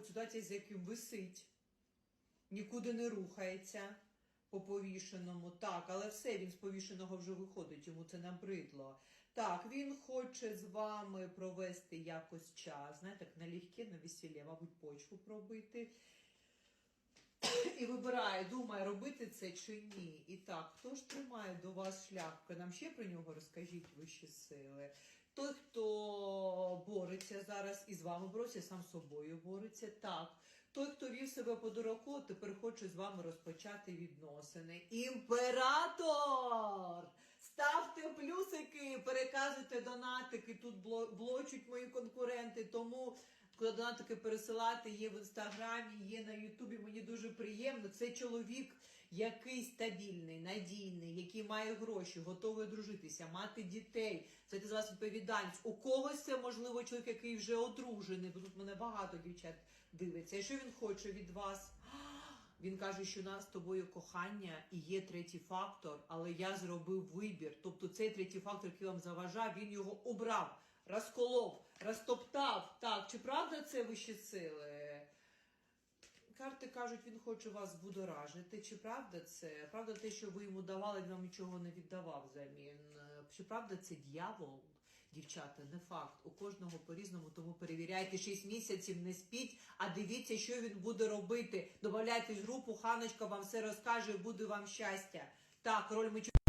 ситуації, з яким висить, нікуди не рухається по повішеному. Так, але все, він з повішеного вже виходить, йому це набридло. Так, він хоче з вами провести якось час, знаєте, так налегке, на весілля, мабуть, почву пробити. І вибирає, думає, робити це чи ні. І так, хто ж тримає до вас шляпку? Нам ще про нього розкажіть вищі сили. Той, хто бореться зараз і з вами бореться, сам з собою бореться. Так. Той, хто вів себе по дураку, тепер хоче з вами розпочати відносини. Імператор! Ставте плюсики, переказуйте донатики. Тут бло- блочуть мої конкуренти. Тому куди донатики пересилати, є в інстаграмі, є на Ютубі. Мені дуже приємно. Це чоловік, який стабільний, надійний, який має гроші, готовий дружитися, мати дітей. Це з вас відповідальність. У когось це можливо чоловік, який вже одружений, бо тут мене багато дівчат дивиться. І що він хоче від вас? Він каже, що у нас з тобою кохання і є третій фактор, але я зробив вибір. Тобто цей третій фактор, який вам заважав, він його обрав, розколов, розтоптав. Так, чи правда це вищі сили? Карти кажуть, він хоче вас будоражити. Чи правда це? Правда те, що ви йому давали, він вам нічого не віддавав взамін. Е, Чи правда це дьявол? Дівчата, не факт. У кожного по-різному, тому перевіряйте 6 місяців, не спіть, а дивіться, що він буде робити. Добавляйтесь в групу, Ханочка вам все розкаже, буде вам щастя. Так, роль мечу.